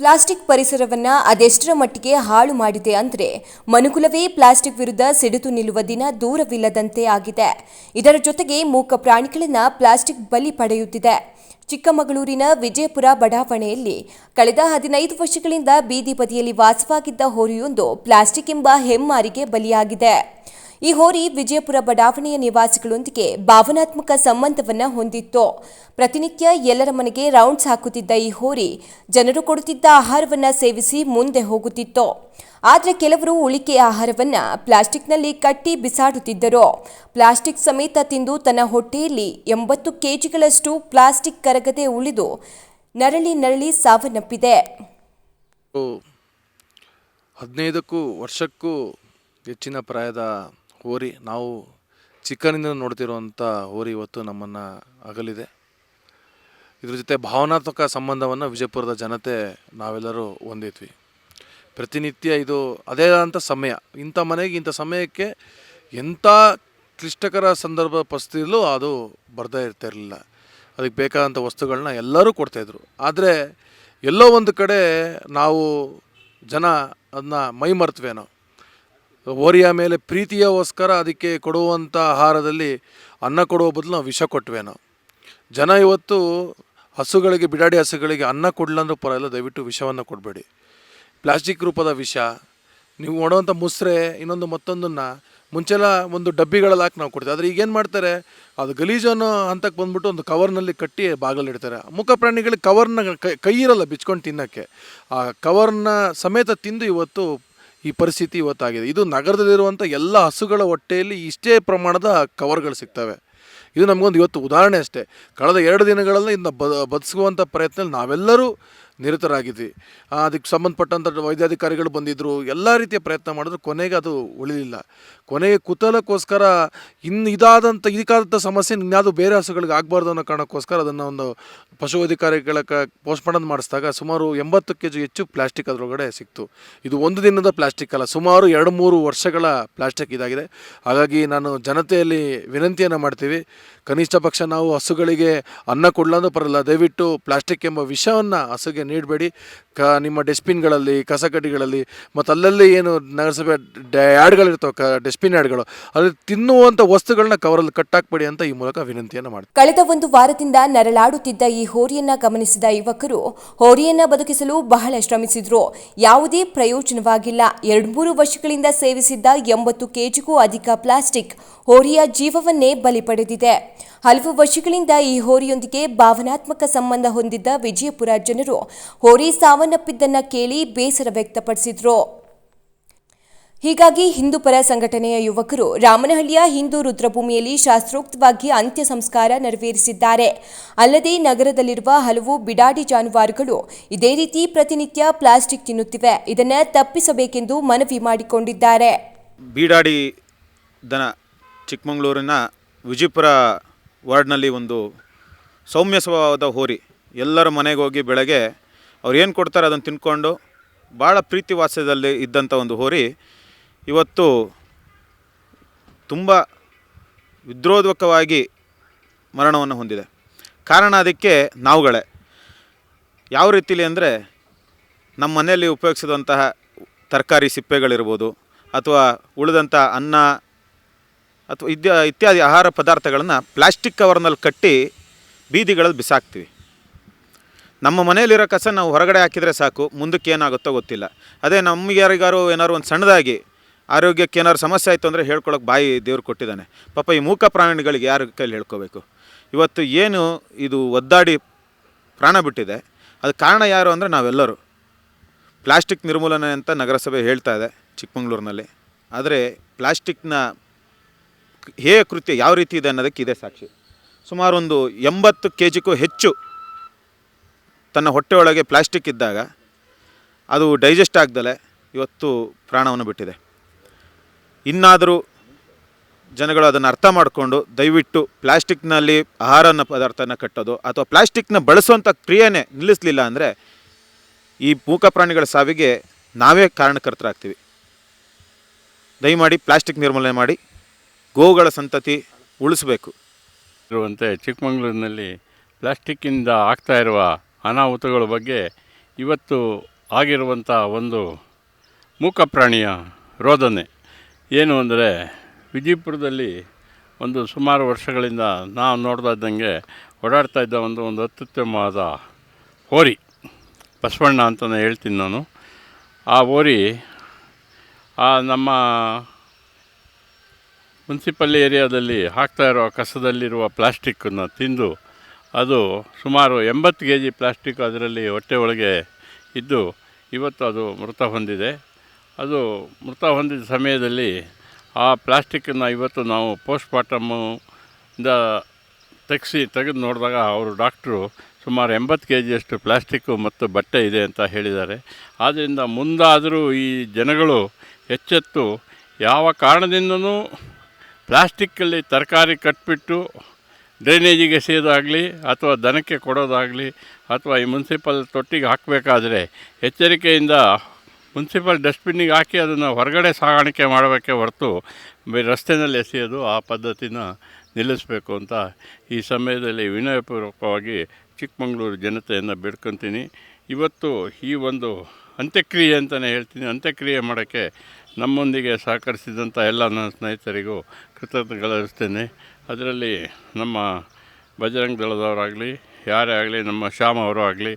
Plastic ಪರಿಸರವನ್ನ ಅದೆಷ್ಟರ ಮಟ್ಟಿಗೆ ಹಾಳು ಮಾಡಿದೆ ಅಂದ್ರೆ ಮನುಕುಲವೇ ಪ್ಲಾಸ್ಟಿಕ್ ವಿರುದ್ಧ ಸಿಡಿದು ನಿಲ್ಲುವ ದಿನ ದೂರವಿಲ್ಲದಂತೆ ಆಗಿದೆ. ಇದರ ಜೊತೆಗೆ ಮೂಕ ಪ್ರಾಣಿಗಳನ್ನ ಪ್ಲಾಸ್ಟಿಕ್ ಬಲಿ ಪಡೆಯುತ್ತಿದೆ. ಚಿಕ್ಕಮಗಳೂರಿನ ವಿಜಯಪುರ ಬಡಾವಣೆಯಲ್ಲಿ ಕಳೆದ ಹದಿನೈದು ವರ್ಷಗಳಿಂದ ಬೀದಿ ಬದಿಯಲ್ಲಿ ವಾಸವಾಗಿದ್ದ ಹೋರಿಯೊಂದು ಪ್ಲಾಸ್ಟಿಕ್ ಎಂಬ ಹೆಮ್ಮಾರಿಗೆ ಬಲಿಯಾಗಿದೆ. ಈ ಹೋರಿ ವಿಜಯಪುರ ಬಡಾವಣೆಯ ನಿವಾಸಿಗಳೊಂದಿಗೆ ಭಾವನಾತ್ಮಕ ಸಂಬಂಧವನ್ನು ಹೊಂದಿತ್ತು. ಪ್ರತಿನಿತ್ಯ ಎಲ್ಲರ ಮನೆಗೆ ರೌಂಡ್ಸ್ ಹಾಕುತ್ತಿದ್ದ ಈ ಹೋರಿ ಜನರು ಕೊಡುತ್ತಿದ್ದ ಆಹಾರವನ್ನು ಸೇವಿಸಿ ಮುಂದೆ ಹೋಗುತ್ತಿತ್ತು. ಆದರೆ ಕೆಲವರು ಉಳಿಕೆ ಆಹಾರವನ್ನ ಪ್ಲಾಸ್ಟಿಕ್ನಲ್ಲಿ ಕಟ್ಟಿ ಬಿಸಾಡುತ್ತಿದ್ದರು. ಪ್ಲಾಸ್ಟಿಕ್ ಸಮೇತ ತಿಂದು ತನ್ನ ಹೊಟ್ಟೆಯಲ್ಲಿ ಎಂಬತ್ತು ಕೆಜಿಗಳಷ್ಟು ಪ್ಲಾಸ್ಟಿಕ್ ಕರಗದೆ ಉಳಿದು ನರಳಿ ನರಳಿ ಸಾವನ್ನಪ್ಪಿದೆ. ಹದಿನೈದಕ್ಕೂ ವರ್ಷಕ್ಕೂ ಹೆಚ್ಚಿನ ಪ್ರಾಯದ ಹೋರಿ. ನಾವು ಚಿಕ್ಕನಿಂದ ನೋಡ್ತಿರುವಂಥ ಹೋರಿ ಇವತ್ತು ನಮ್ಮನ್ನು ಅಗಲಿದೆ. ಇದ್ರ ಜೊತೆ ಭಾವನಾತ್ಮಕ ಸಂಬಂಧವನ್ನು ವಿಜಯಪುರದ ಜನತೆ ನಾವೆಲ್ಲರೂ ಹೊಂದಿದ್ವಿ. ಪ್ರತಿನಿತ್ಯ ಇದು ಅದೇ ಆದಂಥ ಸಮಯ. ಇಂಥ ಮನೆಗೆ ಇಂಥ ಸಮಯಕ್ಕೆ ಎಂಥ ಕ್ಲಿಷ್ಟಕರ ಸಂದರ್ಭ ಪರಿಸ್ಥಿತಿಯಲ್ಲೂ ಅದು ಬರ್ತಾ ಇರ್ತಿರಲಿಲ್ಲ. ಅದಕ್ಕೆ ಬೇಕಾದಂಥ ವಸ್ತುಗಳನ್ನ ಎಲ್ಲರೂ ಕೊಡ್ತಾಯಿದ್ರು. ಆದರೆ ಎಲ್ಲೋ ಒಂದು ಕಡೆ ನಾವು ಜನ ಅದನ್ನ ಮೈ ಮರ್ತವೇನೋ ಹೋರಿಯ ಮೇಲೆ ಪ್ರೀತಿಯೋಸ್ಕರ ಅದಕ್ಕೆ ಕೊಡುವಂಥ ಆಹಾರದಲ್ಲಿ ಅನ್ನ ಕೊಡುವ ಬದಲು ನಾವು ವಿಷ ಕೊಟ್ವೇನೋ ಜನ ಇವತ್ತು ಹಸುಗಳಿಗೆ, ಬಿಡಾಡಿ ಹಸುಗಳಿಗೆ ಅನ್ನ ಕೊಡ್ಲಂದ್ರೂ ಪರವಾಗಿಲ್ಲ, ದಯವಿಟ್ಟು ವಿಷವನ್ನು ಕೊಡಬೇಡಿ. ಪ್ಲಾಸ್ಟಿಕ್ ರೂಪದ ವಿಷ. ನೀವು ಒಣವಂಥ ಮುಸ್ರೆ, ಇನ್ನೊಂದು ಮತ್ತೊಂದನ್ನು ಮುಂಚೆಲ್ಲ ಒಂದು ಡಬ್ಬಿಗಳಲ್ಲಿ ಹಾಕಿ ನಾವು ಕೊಡ್ತೀವಿ. ಆದರೆ ಈಗೇನು ಮಾಡ್ತಾರೆ, ಅದು ಗಲೀಜನ್ನು ಹಂತಕ್ಕೆ ಬಂದ್ಬಿಟ್ಟು ಒಂದು ಕವರ್ನಲ್ಲಿ ಕಟ್ಟಿ ಬಾಗಲಿಡ್ತಾರೆ ಮುಖ ಪ್ರಾಣಿಗಳಿಗೆ ಕವರ್ನ ಕೈ ಇರಲ್ಲ ಬಿಚ್ಕೊಂಡು ತಿನ್ನೋಕ್ಕೆ. ಆ ಕವರ್ನ ಸಮೇತ ತಿಂದು ಇವತ್ತು ಈ ಪರಿಸ್ಥಿತಿ ಇವತ್ತಾಗಿದೆ. ಇದು ನಗರದಲ್ಲಿರುವಂಥ ಎಲ್ಲ ಹಸುಗಳ ಹೊಟ್ಟೆಯಲ್ಲಿ ಇಷ್ಟೇ ಪ್ರಮಾಣದ ಕವರ್ಗಳು ಸಿಗ್ತವೆ. ಇದು ನಮಗೊಂದು ಇವತ್ತು ಉದಾಹರಣೆ ಅಷ್ಟೇ. ಕಳೆದ ಎರಡು ದಿನಗಳಲ್ಲಿ ಇದನ್ನ ಬ ಬದುಕುವಂಥ ಪ್ರಯತ್ನದಲ್ಲಿ ನಾವೆಲ್ಲರೂ ನಿರತರಾಗಿದ್ವಿ. ಅದಕ್ಕೆ ಸಂಬಂಧಪಟ್ಟಂಥ ವೈದ್ಯಾಧಿಕಾರಿಗಳು ಬಂದಿದ್ದರು ಎಲ್ಲ ರೀತಿಯ ಪ್ರಯತ್ನ ಮಾಡಿದ್ರು. ಕೊನೆಗೆ ಅದು ಉಳಿಲಿಲ್ಲ. ಕೊನೆಗೆ ಕುತೂಹಲಕ್ಕೋಸ್ಕರ ಇನ್ನು ಇದಾದಂಥ ಇದಕ್ಕಾದಂಥ ಸಮಸ್ಯೆ ಇನ್ಯಾವುದು ಬೇರೆ ಹಸುಗಳಿಗೆ ಆಗಬಾರ್ದು ಅನ್ನೋ ಕಾರಣಕ್ಕೋಸ್ಕರ ಅದನ್ನು ಒಂದು ಪಶುವೈದ್ಯಾಧಿಕಾರಿಗಳ ಕ ಪೋಸ್ಟ್ಮಾರ್ಟಮ್ ಮಾಡಿಸಿದಾಗ ಸುಮಾರು ಎಂಬತ್ತು ಕೆ ಜಿ ಹೆಚ್ಚು ಪ್ಲಾಸ್ಟಿಕ್ ಅದರೊಳಗಡೆ ಸಿಕ್ತು. ಇದು ಒಂದು ದಿನದ ಪ್ಲಾಸ್ಟಿಕ್ ಅಲ್ಲ, ಸುಮಾರು ಎರಡು ಮೂರು ವರ್ಷಗಳ ಪ್ಲಾಸ್ಟಿಕ್ ಇದಾಗಿದೆ. ಹಾಗಾಗಿ ನಾನು ಜನತೆಯಲ್ಲಿ ವಿನಂತಿಯನ್ನು ಮಾಡ್ತೀವಿ. ಕನಿಷ್ಠ ಪಕ್ಷ ನಾವು ಹಸುಗಳಿಗೆ ಅನ್ನ ಕೊಡ್ಲಾಂದ್ರೂ ಬರಲ್ಲ ದಯವಿಟ್ಟು ಪ್ಲಾಸ್ಟಿಕ್ ಎಂಬ ವಿಷವನ್ನು ಹಸುಗೆ ನೀಡಬೇಡಿ ನಿಮ್ಮ ಡಸ್ಟ್ಬಿನ್ಗಳಲ್ಲಿ ಕಸಕಡ್ಡಿಗಳಲ್ಲಿ ಮತ್ತು ಅಲ್ಲಲ್ಲಿ ಏನು ನಗರಸಭೆ ಯಾರ್ಡ್ಗಳಿರ್ತವೆ ಕ, ಡಸ್ಟ್ಬಿನ್ ಯಾರ್ಡ್ಗಳು ಅದು ತಿನ್ನುವಂಥ ವಸ್ತುಗಳನ್ನ ಕವರಲ್ಲಿ ಕಟ್ಟಾಕ್ಬೇಡಿ ಅಂತ ಈ ಮೂಲಕ ವಿನಂತಿಯನ್ನು ಮಾಡಿ ಕಳೆದ ಒಂದು ವಾರದಿಂದ ನರಳಾಡುತ್ತಿದ್ದ ಈ ಹೋರಿಯನ್ನ ಗಮನಿಸಿದ ಯುವಕರು, ಹೋರಿಯನ್ನ ಬದುಕಿಸಲು ಬಹಳ ಶ್ರಮಿಸಿದ್ರು. ಯಾವುದೇ ಪ್ರಯೋಜನವಾಗಿಲ್ಲ. ಎರಡ್ಮೂರು ವರ್ಷಗಳಿಂದ ಸೇವಿಸಿದ್ದ ಎಂಬತ್ತು ಕೆಜಿಗೂ ಅಧಿಕ ಪ್ಲಾಸ್ಟಿಕ್ ಹೋರಿಯ ಜೀವವನ್ನೇ ಬಲಿ ಪಡೆದಿದೆ. ಹಲವು ವರ್ಷಗಳಿಂದ ಈ ಹೋರಿಯೊಂದಿಗೆ ಭಾವನಾತ್ಮಕ ಸಂಬಂಧ ಹೊಂದಿದ್ದ ವಿಜಯಪುರ ಜನರು ಹೋರಿ ಸಾವನ್ನಪ್ಪಿದ್ದನ್ನ ಕೇಳಿ ಬೇಸರ ವ್ಯಕ್ತಪಡಿಸಿದ್ರು. ಹೀಗಾಗಿ ಹಿಂದೂಪರ ಸಂಘಟನೆಯ ಯುವಕರು ರಾಮನಹಳ್ಳಿಯ ಹಿಂದೂ ರುದ್ರಭೂಮಿಯಲ್ಲಿ ಶಾಸ್ತ್ರೋಕ್ತವಾಗಿ ಅಂತ್ಯ ಸಂಸ್ಕಾರ ನೆರವೇರಿಸಿದ್ದಾರೆ. ಅಲ್ಲದೆ ನಗರದಲ್ಲಿರುವ ಹಲವು ಬಿಡಾಡಿ ಜಾನುವಾರುಗಳು ಇದೇ ರೀತಿ ಪ್ರತಿನಿತ್ಯ ಪ್ಲಾಸ್ಟಿಕ್ ತಿನ್ನುತ್ತಿವೆ. ಇದನ್ನು ತಪ್ಪಿಸಬೇಕೆಂದು ಮನವಿ ಮಾಡಿಕೊಂಡಿದ್ದಾರೆ. ಬಿಡಾಡಿ ದನ ಚಿಕ್ಕಮಗಳೂರಿನ ವಿಜಯಪುರ ವಾರ್ಡ್ನಲ್ಲಿ ಒಂದು ಸೌಮ್ಯ ಸ್ವಭಾವದ ಹೋರಿ. ಎಲ್ಲರ ಮನೆಗೆ ಹೋಗಿ ಬೆಳಗ್ಗೆ ಅವ್ರು ಏನು ಕೊಡ್ತಾರೆ ಅದನ್ನು ತಿನ್ಕೊಂಡು ಭಾಳ ಪ್ರೀತಿ ವಾಸ್ಯದಲ್ಲಿ ಇದ್ದಂಥ ಒಂದು ಹೋರಿ. ಇವತ್ತು ತುಂಬ ವಿದ್ರೋಧಕವಾಗಿ ಮರಣವನ್ನು ಹೊಂದಿದೆ. ಕಾರಣ ಅದಕ್ಕೆ ನಾವುಗಳೇ. ಯಾವ ರೀತಿಲಿ ಅಂದರೆ ನಮ್ಮ ಮನೆಯಲ್ಲಿ ಉಪಯೋಗಿಸಿದಂತಹ ತರಕಾರಿ ಸಿಪ್ಪೆಗಳಿರ್ಬೋದು ಅಥವಾ ಉಳಿದಂಥ ಅನ್ನ ಅಥವಾ ಇದ್ಯ ಇತ್ಯಾದಿ ಆಹಾರ ಪದಾರ್ಥಗಳನ್ನು ಪ್ಲಾಸ್ಟಿಕ್ ಕವರ್ನಲ್ಲಿ ಕಟ್ಟಿ ಬೀದಿಗಳಲ್ಲಿ ಬಿಸಾಕ್ತೀವಿ. ನಮ್ಮ ಮನೆಯಲ್ಲಿರೋ ಕಸ ನಾವು ಹೊರಗಡೆ ಹಾಕಿದರೆ ಸಾಕು, ಮುಂದಕ್ಕೆ ಏನಾಗುತ್ತೋ ಗೊತ್ತಿಲ್ಲ. ಅದೇ ನಮಗೆ ಏನಾದ್ರು ಒಂದು ಸಣ್ಣದಾಗಿ ಆರೋಗ್ಯಕ್ಕೆ ಏನಾದ್ರು ಸಮಸ್ಯೆ ಆಯಿತು ಅಂದರೆ ಹೇಳ್ಕೊಳಕ್ಕೆ ಬಾಯಿ ದೇವ್ರು ಕೊಟ್ಟಿದ್ದಾನೆ. ಪಾಪ ಈ ಮೂಕ ಪ್ರಾಣಿಗಳಿಗೆ ಯಾರ ಕೈಲಿ ಹೇಳ್ಕೋಬೇಕು? ಇವತ್ತು ಏನು ಇದು ಒದ್ದಾಡಿ ಪ್ರಾಣ ಬಿಟ್ಟಿದೆ ಅದು ಕಾರಣ ಯಾರು ಅಂದರೆ ನಾವೆಲ್ಲರೂ. ಪ್ಲಾಸ್ಟಿಕ್ ನಿರ್ಮೂಲನೆ ಅಂತ ನಗರಸಭೆ ಹೇಳ್ತಾ ಇದೆ ಚಿಕ್ಕಮಂಗ್ಳೂರಿನಲ್ಲಿ. ಆದರೆ ಪ್ಲಾಸ್ಟಿಕ್ನ ಹೇಯ ಕೃತ್ಯ ಯಾವ ರೀತಿ ಇದೆ ಅನ್ನೋದಕ್ಕೆ ಇದೆ ಸಾಕ್ಷಿ. ಸುಮಾರು ಒಂದು ಎಂಬತ್ತು ಕೆ ಜಿಗೂ ಹೆಚ್ಚು ತನ್ನ ಹೊಟ್ಟೆಯೊಳಗೆ ಪ್ಲಾಸ್ಟಿಕ್ ಇದ್ದಾಗ ಅದು ಡೈಜೆಸ್ಟ್ ಆಗ್ದಲೆ ಇವತ್ತು ಪ್ರಾಣವನ್ನು ಬಿಟ್ಟಿದೆ. ಇನ್ನಾದರೂ ಜನಗಳು ಅದನ್ನು ಅರ್ಥ ಮಾಡಿಕೊಂಡು ದಯವಿಟ್ಟು ಪ್ಲಾಸ್ಟಿಕ್ನಲ್ಲಿ ಆಹಾರನ ಪದಾರ್ಥನ ಕಟ್ಟೋದು ಅಥವಾ ಪ್ಲಾಸ್ಟಿಕ್ನ ಬಳಸುವಂಥ ಕ್ರಿಯೆನೇ ನಿಲ್ಲಿಸಲಿಲ್ಲ ಅಂದರೆ ಈ ಮೂಕ ಪ್ರಾಣಿಗಳ ಸಾವಿಗೆ ನಾವೇ ಕಾರಣಕರ್ತರಾಗ್ತೀವಿ. ದಯಮಾಡಿ ಪ್ಲಾಸ್ಟಿಕ್ ನಿರ್ಮೂಲನೆ ಮಾಡಿ, ಗೋವುಗಳ ಸಂತತಿ ಉಳಿಸಬೇಕು. ಇರುವಂತೆ ಚಿಕ್ಕಮಗಳೂರಿನಲ್ಲಿ ಪ್ಲಾಸ್ಟಿಕ್ಕಿಂದ ಆಗ್ತಾ ಇರುವ ಅನಾಹುತಗಳ ಬಗ್ಗೆ ಇವತ್ತು ಆಗಿರುವಂಥ ಒಂದು ಮೂಕ ಪ್ರಾಣಿಯ ರೋದನೆ. ಏನು ಅಂದರೆ, ವಿಜಯಪುರದಲ್ಲಿ ಒಂದು ಸುಮಾರು ವರ್ಷಗಳಿಂದ ನಾವು ನೋಡ್ದಾದಂಗೆ ಓಡಾಡ್ತಾ ಇದ್ದ ಒಂದು ಒಂದು ಅತ್ಯುತ್ತಮವಾದ ಹೋರಿ, ಬಸವಣ್ಣ ಅಂತಲೇ ಹೇಳ್ತೀನಿ ನಾನು. ಆ ಹೋರಿ, ಆ ನಮ್ಮ ಮುನ್ಸಿಪಲ್ ಏರಿಯಾದಲ್ಲಿ ಹಾಕ್ತಾ ಇರೋ ಕಸದಲ್ಲಿರುವ ಪ್ಲಾಸ್ಟಿಕ್ಕನ್ನು ತಿಂದು ಅದು ಸುಮಾರು ಎಂಬತ್ತು ಕೆ ಜಿ ಪ್ಲಾಸ್ಟಿಕ್ ಅದರಲ್ಲಿ ಹೊಟ್ಟೆ ಒಳಗೆ ಇದ್ದು ಇವತ್ತು ಅದು ಮೃತ ಹೊಂದಿದೆ. ಅದು ಮೃತ ಹೊಂದಿದ ಸಮಯದಲ್ಲಿ ಆ ಪ್ಲಾಸ್ಟಿಕ್ಕನ್ನು ಇವತ್ತು ನಾವು ಪೋಸ್ಟ್ಮಾರ್ಟಮ್ಮು ಇಂದ ತೆಗೆಸಿ ತೆಗೆದು ನೋಡಿದಾಗ ಅವರು ಡಾಕ್ಟ್ರು ಸುಮಾರು ಎಂಬತ್ತು ಕೆ ಜಿಯಷ್ಟು ಪ್ಲಾಸ್ಟಿಕ್ಕು ಮತ್ತು ಬಟ್ಟೆ ಇದೆ ಅಂತ ಹೇಳಿದ್ದಾರೆ. ಆದ್ದರಿಂದ ಮುಂದಾದರೂ ಈ ಜನಗಳು ಎಚ್ಚೆತ್ತು ಯಾವ ಕಾರಣದಿಂದನೂ ಪ್ಲಾಸ್ಟಿಕ್ಕಲ್ಲಿ ತರಕಾರಿ ಕಟ್ಬಿಟ್ಟು ಡ್ರೈನೇಜಿಗೆ ಎಸೆಯೋದಾಗಲಿ ಅಥವಾ ದನಕ್ಕೆ ಕೊಡೋದಾಗಲಿ ಅಥವಾ ಈ ಮುನ್ಸಿಪಲ್ ತೊಟ್ಟಿಗೆ ಹಾಕಬೇಕಾದ್ರೆ ಎಚ್ಚರಿಕೆಯಿಂದ ಮುನ್ಸಿಪಲ್ ಡಸ್ಟ್ಬಿನ್ನಿಗೆ ಹಾಕಿ ಅದನ್ನು ಹೊರಗಡೆ ಸಾಗಾಣಿಕೆ ಮಾಡಬೇಕೆ ಹೊರತು ರಸ್ತೆಯಲ್ಲಿ ಎಸೆಯೋದು ಆ ಪದ್ಧತಿನ ನಿಲ್ಲಿಸಬೇಕು ಅಂತ ಈ ಸಮಯದಲ್ಲಿ ವಿನಯಪೂರ್ವಕವಾಗಿ ಚಿಕ್ಕಮಗಳೂರು ಜನತೆಯನ್ನು ಬೇಡ್ಕೊತೀನಿ. ಇವತ್ತು ಈ ಒಂದು ಅಂತ್ಯಕ್ರಿಯೆ ಅಂತಲೇ ಹೇಳ್ತೀನಿ. ಅಂತ್ಯಕ್ರಿಯೆ ಮಾಡೋಕ್ಕೆ ನಮ್ಮೊಂದಿಗೆ ಸಹಕರಿಸಿದಂಥ ಎಲ್ಲ ನನ್ನ ಸ್ನೇಹಿತರಿಗೂ ಕೃತಜ್ಞತೆಗಳಿಸ್ತೇನೆ ಅದರಲ್ಲಿ ನಮ್ಮ ಬಜರಂಗ ದಳದವರಾಗಲಿ ಯಾರೇ ಆಗಲಿ ನಮ್ಮ ಶ್ಯಾಮ್ ಅವರು ಆಗಲಿ